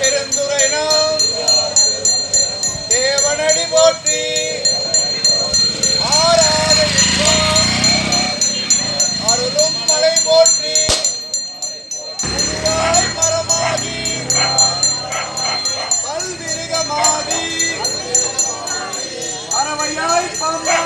பெருந்துரைனம் தேவனடி போற்றி. ஆறாத அருளும் மலை போற்றி. மரமாகி பல்விருகமாகி அறவையாய் பம்பாகி